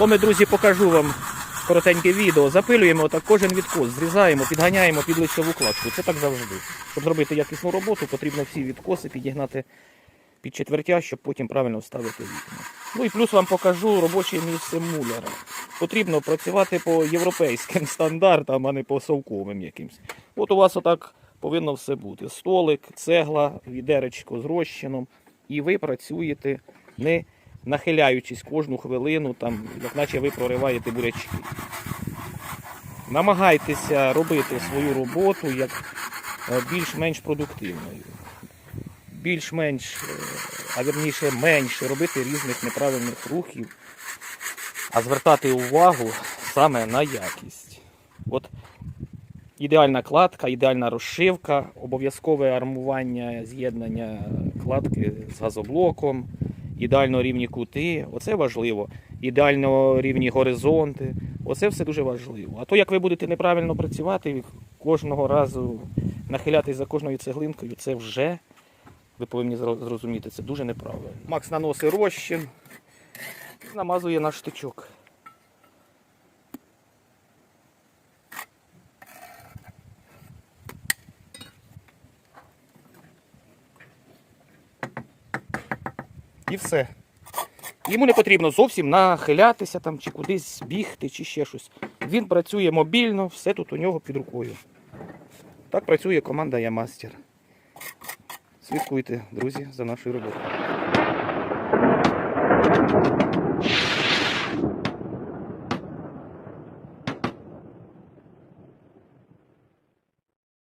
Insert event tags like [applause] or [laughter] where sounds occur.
Ми, друзі, покажу вам коротеньке відео. Запилюємо отак кожен відкос, зрізаємо, підганяємо під лицьову кладку. Це так завжди. Щоб зробити якісну роботу, потрібно всі відкоси підігнати під четвертя, щоб потім правильно вставити вікна. Ну і плюс вам покажу робоче місце муляра. Потрібно працювати по європейським [laughs] стандартам, а не по совковим якимсь. От у вас отак повинно все бути. Столик, цегла, відеречко з розчином. І ви працюєте не нахиляючись кожну хвилину, там, як наче ви прориваєте бурячки. Намагайтеся робити свою роботу як е, більш-менш продуктивною. Більш-менш, е, а вірніше менше робити різних неправильних рухів, а звертати увагу саме на якість. От ідеальна кладка, ідеальна розшивка, обов'язкове армування, з'єднання кладки з газоблоком, ідеально рівні кути. Оце важливо. Ідеально рівні горизонти. Оце все дуже важливо. А то, як ви будете неправильно працювати, кожного разу нахилятись за кожною цеглинкою, це вже, ви повинні зрозуміти, це дуже неправильно. Макс наносить розчин, намазує наш штичок. І все. Йому не потрібно зовсім нахилятися там, чи кудись бігти, чи ще щось. Він працює мобільно, все тут у нього під рукою. Так працює команда Ямастер. Слідкуйте, друзі, за нашою роботою.